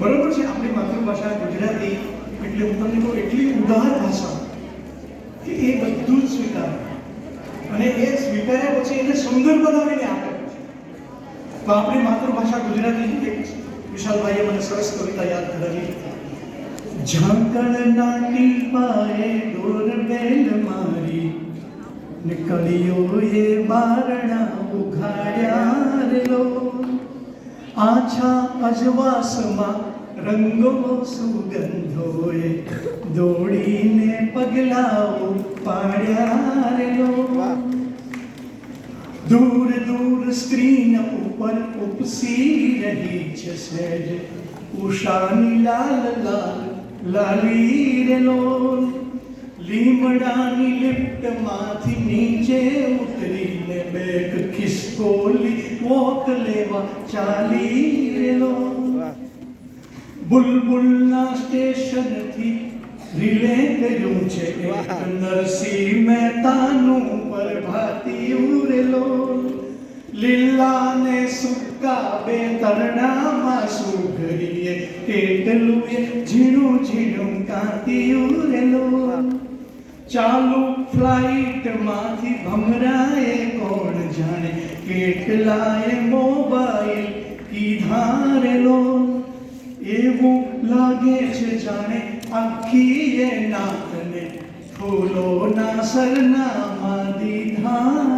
બરોબર છે, આપણી માતૃભાષા ગુજરાતી એટલે હું તમને કહું, એટલી ઉદાર ભાષા કે એ બધું જ સ્વીકારે. અને એ સ્વીકાર્યા પછી એને સુંદર બનાવીને આપે તો આપણી માતૃભાષા ગુજરાતી એક વિશાલભાઈએ મને સરસ કવિતા યાદ કરાવી. ઝાકળના ટીપાએ ડોરબેલ મારી નીકળ્યો એ બારણા આછા અજવાસમાં રંગો સુગંધોએ દોડીને પગલાઓ પાડ્યા દૂર દૂર સ્ક્રીન ઉપર ઉપસી રહી છે સહેજ ઉષાની લાલ લાલ લાલી રેલો લીમડાની લિફ્ટમાંથી નીચે ઉતરીને બેગ ખિસકોલી વોક લેવા ચાલી રેલો બુલબુલના સ્ટેશનથી રિલે કર્યું છે નરસિંહ મહેતાનું પ્રભાતી ઉરેલો લીલા ને સુકા બે તરણામાં સુઘડીએ કેટલું એ ઝીણું ઝીણું કાંતી ઉરેલો ચાલુ ફ્લાઇટમાંથી ભમરાએ કોણ કેટલાએ મોબાઈલ કીધારેલો એવું લાગે છે જાણે આખી એ નાકને ફૂલોના સરનામાં દીધારેલો